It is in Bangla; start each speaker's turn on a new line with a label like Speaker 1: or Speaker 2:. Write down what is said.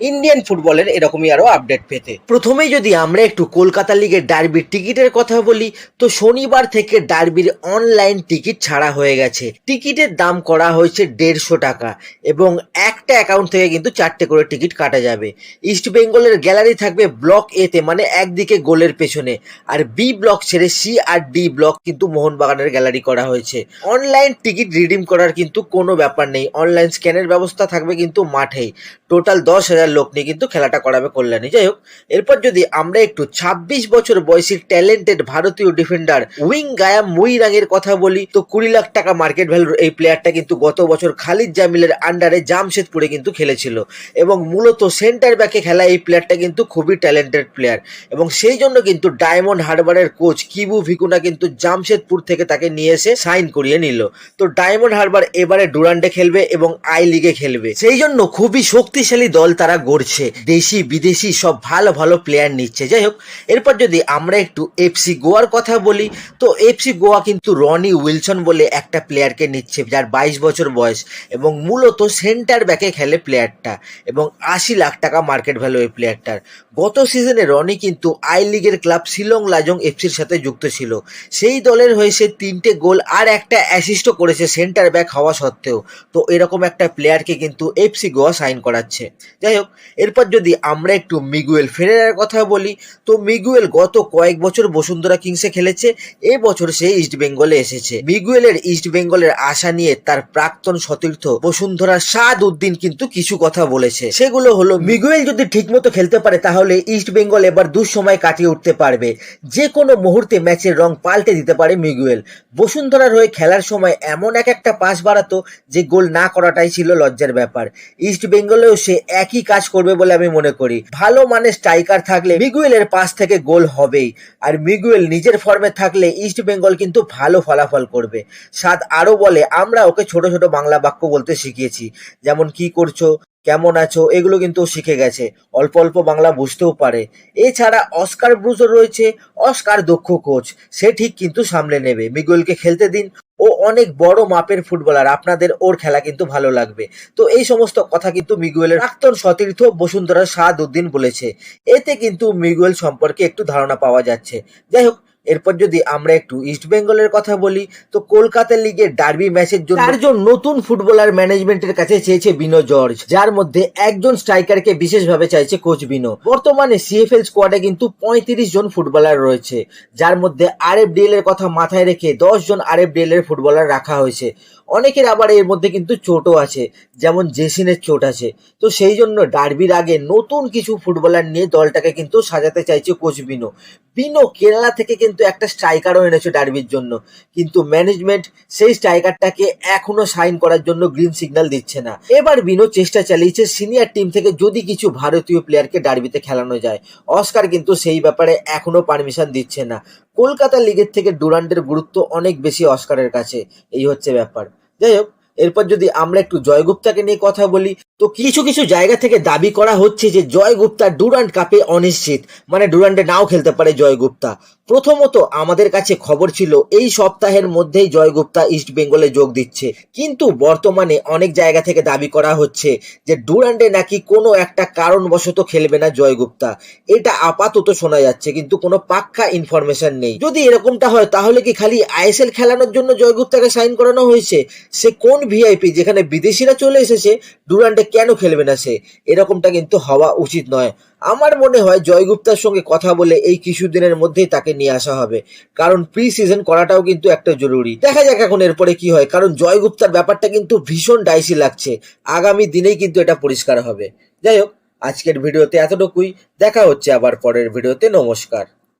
Speaker 1: ইন্ডিয়ান ফুটবলের এরকমই আরও আপডেট পেতে। প্রথমেই যদি আমরা একটু কলকাতা লিগের ডার্বির টিকিটের কথা বলি, তো শনিবার থেকে ডার্বির অনলাইন টিকিট ছাড়া হয়ে গেছে। টিকিটের দাম করা হয়েছে দেড়শো টাকা এবং একটা অ্যাকাউন্ট থেকে কিন্তু চারটে করে টিকিট কাটা যাবে। ইস্ট বেঙ্গলের গ্যালারি থাকবে ব্লক এতে মানে একদিকে গোলের পেছনে। আর বি ব্লক ছেড়ে সি আর ডি ব্লক কিন্তু মোহনবাগানের গ্যালারি করা হয়েছে। অনলাইন টিকিট রিডিম করার কিন্তু কোনো ব্যাপার নেই। অনলাইন স্ক্যানের ব্যবস্থা থাকবে কিন্তু মাঠেই। টোটাল দশ হাজার লোক নিয়ে কিন্তু খেলাটা করাবে কল্যাণী। যাই হোক, এরপর যদি আমরা একটু ছাব্বিশ বছর বয়সী ট্যালেন্টেড ভারতীয় ডিফেন্ডার উইং গায়াম মুইরাঙের কথা বলি, তো কুড়ি লাখ টাকা মার্কেট ভ্যালুর এই প্লেয়ারটা কিন্তু গত বছর খালিদ জামিলের আন্ডারে জামশেদপুরে কিন্তু খেলেছিল। এবং মূলত সেন্টার ব্যাকে খেলা এই প্লেয়ারটা কিন্তু খুবই ট্যালেন্টেড প্লেয়ার এবং সেই জন্য কিন্তু ডায়মন্ড হারবারের কোচ কিবু ভিকুনা কিন্তু জামশেদপুর থেকে তাকে নিয়ে এসে সাইন করিয়ে নিল। তো ডায়মন্ড হারবার এবারে ডুরান্ডে খেলবে এবং আই লিগে খেলবে। সেই জন্য খুবই শক্তিশালী দল তারা গড়ছে। দেশি, বিদেশি সব ভালো ভালো প্লেয়ার নিচ্ছে। যাই হোক, এরপর যদি আমরা একটু এফসি গোয়ার কথা বলি, তো এফসি গোয়া কিন্তু রনি উইলসন বলে একটা প্লেয়ারকে নিচ্ছে, যার বাইশ বছর বয়স এবং মূলত সেন্টার ব্যাকে খেলে প্লেয়ারটা এবং আশি লাখ টাকা মার্কেট ভ্যালু এই প্লেয়ারটার গত সিজনে রনি কিন্তু আই লিগের ক্লাব শিলং লাজং এফসির সাথে যুক্ত ছিল। সেই দলের হয়ে সে তিনটে গোল আর একটা অ্যাসিস্টও করেছে সেন্টার ব্যাক হওয়া সত্ত্বেও। তো এরকম একটা প্লেয়ারকে কিন্তু এফসি গোয়া সাইন করাচ্ছে। যাই হোক এরপর যদি আমরা একটু মিগুয়েল ফেরেরার কথা বলি, তো মিগুয়েল গত কয়েক বছর বসুন্ধরা কিংসে খেলেছে, এ বছর সে ইস্ট বেঙ্গলে এসেছে। মিগুয়েলের ইস্ট বেঙ্গলের আশা নিয়ে তার প্রাক্তন সতীর্থ বসুন্ধরা সাদ উদ্দিন কিন্তু কিছু কথা বলেছে। সেগুলো হলো, মিগুয়েল যদি ঠিকমতো খেলতে পারে, তাহলে ইস্ট বেঙ্গল এবার দুঃসময় কাটিয়ে উঠতে পারবে। যে কোনো মুহূর্তে ম্যাচের রং পাল্টে দিতে পারে মিগুয়েল। বসুন্ধরার হয়ে খেলার সময় এমন এক একটা পাস বাড়াতো যে গোল না করাটাই ছিল লজ্জার ব্যাপার। ইস্ট বেঙ্গলেও সে একই কাজ করবে বলে আমি মনে করি। ভালো মানে স্ট্রাইকার থাকলে মিগুয়েলের পাস থেকে গোল হবেই। আর মিগুয়েল নিজের ফর্মে থাকলে ইস্ট বেঙ্গল কিন্তু ভালো ফলাফল করবে। সাদ আরও বলে, আমরা ওকে ছোট ছোট বাংলা বাক্য বলতে শিখিয়েছি। যেমন, কি করছ? কেমন আছো? এগুলো কিন্তু শিখে গেছে। অল্প অল্প বাংলা বুঝতেও পারে। এছাড়া অস্কার ব্রুজও রয়েছে। অস্কার দক্ষ কোচ সে ঠিক কিন্তু সামলে নেবে। মিগুয়েলকে খেলতে দিন। ও অনেক বড় মাপের ফুটবলার, আপনাদের ওর খেলা কিন্তু ভালো লাগবে। তো এই সমস্ত কথা কিন্তু মিগুয়েলের প্রাক্তন সতীর্থ বসুন্ধরা সাদ উদ্দিন বলেছে। এতে কিন্তু মিগুয়েল সম্পর্কে একটু ধারণা পাওয়া যাচ্ছে। যাই হোক এরপর যদি আমরা একটু ইস্ট বেঙ্গলের কথা বলি, তো কলকাতা লিগের ডার্বি ম্যাচের জন্য চারজন নতুন ফুটবলার ম্যানেজমেন্টের কাছে চেয়েছে বিনো জর্জ, যার মধ্যে একজন স্ট্রাইকারকে বিশেষভাবে চাইছে কোচ বিনো বর্তমানে সিএফএল স্কোয়াডে কিন্তু পঁয়ত্রিশ জন ফুটবলার রয়েছে, যার মধ্যে আর এফ আরএফডিএল এর কথা মাথায় রেখে দশ জন আর এফ আরএফডিএল এর ফুটবলার রাখা হয়েছে। অনেকের আবার এর মধ্যে কিন্তু চোটও আছে, যেমন জেসিনের চোট আছে। তো সেই জন্য ডার্বির আগে নতুন কিছু ফুটবলার নিয়ে দলটাকে কিন্তু সাজাতে চাইছে কোচ বিনো। বিনো কেরালা থেকে কিন্তু একটা স্ট্রাইকারও এনেছে ডার্বির জন্য। কিন্তু ম্যানেজমেন্ট সেই স্ট্রাইকারটাকে এখনও সাইন করার জন্য গ্রিন সিগন্যাল দিচ্ছে না। এবার বিনো চেষ্টা চালিয়েছে সিনিয়র টিম থেকে যদি কিছু ভারতীয় প্লেয়ারকে ডার্বিতে খেলানো যায়। অস্কার কিন্তু সেই ব্যাপারে এখনও পারমিশন দিচ্ছে না। কলকাতা লিগের থেকে ডুরান্ডের গুরুত্ব অনেক বেশি অস্কারের কাছে। এই হচ্ছে ব্যাপার। যাই হোক এরপর যদি আমরা একটু জয়গুপ্তাকে নিয়ে কথা বলি, তো কিছু কিছু জায়গা থেকে দাবি করা হচ্ছে যে জয়গুপ্তা ডুরান্ড কাপে অনিশ্চিত। মানে ডুরান্ডে নাও খেলতে পারে জয়গুপ্তা। প্রথমত আমাদের কাছে খবর ছিল, এই সপ্তাহের মধ্যেই জয়গুপ্তা ইস্ট বেঙ্গলে যোগ দিচ্ছে। কিন্তু বর্তমানে অনেক জায়গা থেকে দাবি করা হচ্ছে যে ডুরান্ডে নাকি কোনো একটা কারণবশত খেলবে না জয়গুপ্তা। এটা আপাতত শোনা যাচ্ছে, কিন্তু কোনো পাক্কা ইনফরমেশন নেই। যদি এরকমটা হয়, তাহলে কি খালি আইএসএল খেলানোর জন্য জয়গুপ্তাকে সাইন করানো হয়েছে? সে কোন ভিআইপি যেখানে বিদেশিরা চলে এসেছে, ডুরান্ডে কেন খেলবে না সে? এরকমটা কিন্তু হওয়া উচিত নয়। আমার মনে হয় জয়গুপ্তার সঙ্গে কথা বলে এই কিছুদিনের মধ্যেই তাকে নিয়ে আসা হবে। কারণ প্রি সিজন করাটাও কিন্তু একটা জরুরি। দেখা যাক এখন এরপরে কি হয়, কারণ জয়গুপ্তার ব্যাপারটা কিন্তু ভীষণ ডাইসি লাগছে। আগামী দিনেই কিন্তু এটা পরিষ্কার হবে। যাই হোক, আজকের ভিডিওতে এতটুকুই। দেখা হচ্ছে আবার পরের ভিডিওতে। নমস্কার।